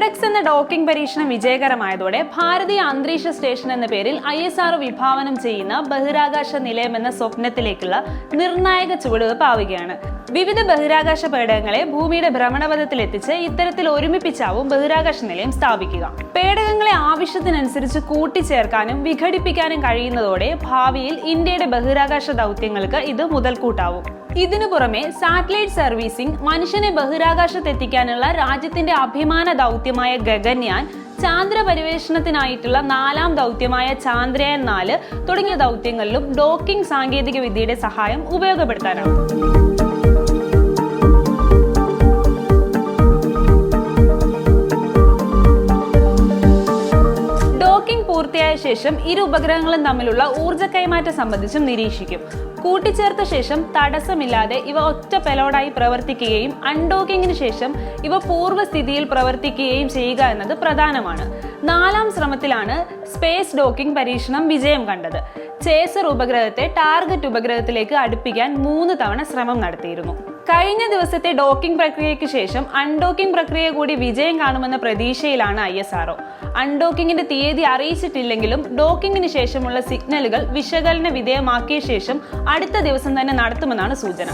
പേഡക്സ് എന്ന ഡോക്കിംഗ് പരീക്ഷണം വിജയകരമായതോടെ ഭാരതീയ അന്തരീക്ഷ സ്റ്റേഷൻ എന്ന പേരിൽ ഐ എസ് ആർ വിഭാവനം ചെയ്യുന്ന ബഹിരാകാശ നിലയം എന്ന സ്വപ്നത്തിലേക്കുള്ള നിർണായക ചുവടുവെപ്പ് ആവുകയാണ്. വിവിധ ബഹിരാകാശ പേടകങ്ങളെ ഭൂമിയുടെ ഭ്രമണപഥത്തിൽ എത്തിച്ച് ഇത്തരത്തിൽ ഒരുമിപ്പിച്ചാവും ബഹിരാകാശ നിലയം സ്ഥാപിക്കുക. പേടകങ്ങളെ ആവശ്യത്തിനനുസരിച്ച് കൂട്ടിച്ചേർക്കാനും വിഘടിപ്പിക്കാനും കഴിയുന്നതോടെ ഭാവിയിൽ ഇന്ത്യയുടെ ബഹിരാകാശ ദൗത്യങ്ങൾക്ക് ഇത് മുതൽക്കൂട്ടാവും. ഇതിനു പുറമെ സാറ്റലൈറ്റ് സർവീസിംഗ് മനുഷ്യനെ ബഹിരാകാശത്തെത്തിക്കാനുള്ള രാജ്യത്തിന്റെ അഭിമാന ദൗത്യമായ ഗഗൻയാൻ ചാന്ദ്ര പരിവേഷണത്തിനായിട്ടുള്ള നാലാം ദൗത്യമായ ചാന്ദ്രയാൻ നാല് തുടങ്ങിയ ദൗത്യങ്ങളിലും ഡോക്കിംഗ് സാങ്കേതിക വിദ്യയുടെ സഹായം ഉപയോഗപ്പെടുത്താനാവും പൂർത്തിയായ ശേഷം ഇരു ഉപഗ്രഹങ്ങളും തമ്മിലുള്ള ഊർജ കൈമാറ്റം സംബന്ധിച്ചും നിരീക്ഷിക്കും. കൂട്ടിച്ചേർത്ത ശേഷം തടസ്സമില്ലാതെ ഇവ ഒറ്റ പെലോഡായി പ്രവർത്തിക്കുകയും അൺഡോക്കിങ്ങിന് ശേഷം ഇവ പൂർവസ്ഥിതിയിൽ പ്രവർത്തിക്കുകയും ചെയ്യുക എന്നത് പ്രധാനമാണ്. നാലാം ശ്രമത്തിലാണ് സ്പേസ് ഡോക്കിംഗ് പരീക്ഷണം വിജയം കണ്ടത്. ചേസർ ഉപഗ്രഹത്തെ ടാർഗറ്റ് ഉപഗ്രഹത്തിലേക്ക് അടുപ്പിക്കാൻ മൂന്ന് തവണ ശ്രമം നടത്തിയിരുന്നു. കഴിഞ്ഞ ദിവസത്തെ ഡോക്കിംഗ് പ്രക്രിയയ്ക്ക് ശേഷം അൺഡോക്കിംഗ് പ്രക്രിയ കൂടി വിജയം കാണുമെന്ന പ്രതീക്ഷയിലാണ് ഐ എസ് ആർഒ അൺഡോക്കിങ്ങിന്റെ തീയതി അറിയിച്ചിട്ടില്ലെങ്കിലും ഡോക്കിങ്ങിന് ശേഷമുള്ള സിഗ്നലുകൾ വിശകലന വിധേയമാക്കിയ ശേഷം അടുത്ത ദിവസം തന്നെ നടത്തുമെന്നാണ് സൂചന.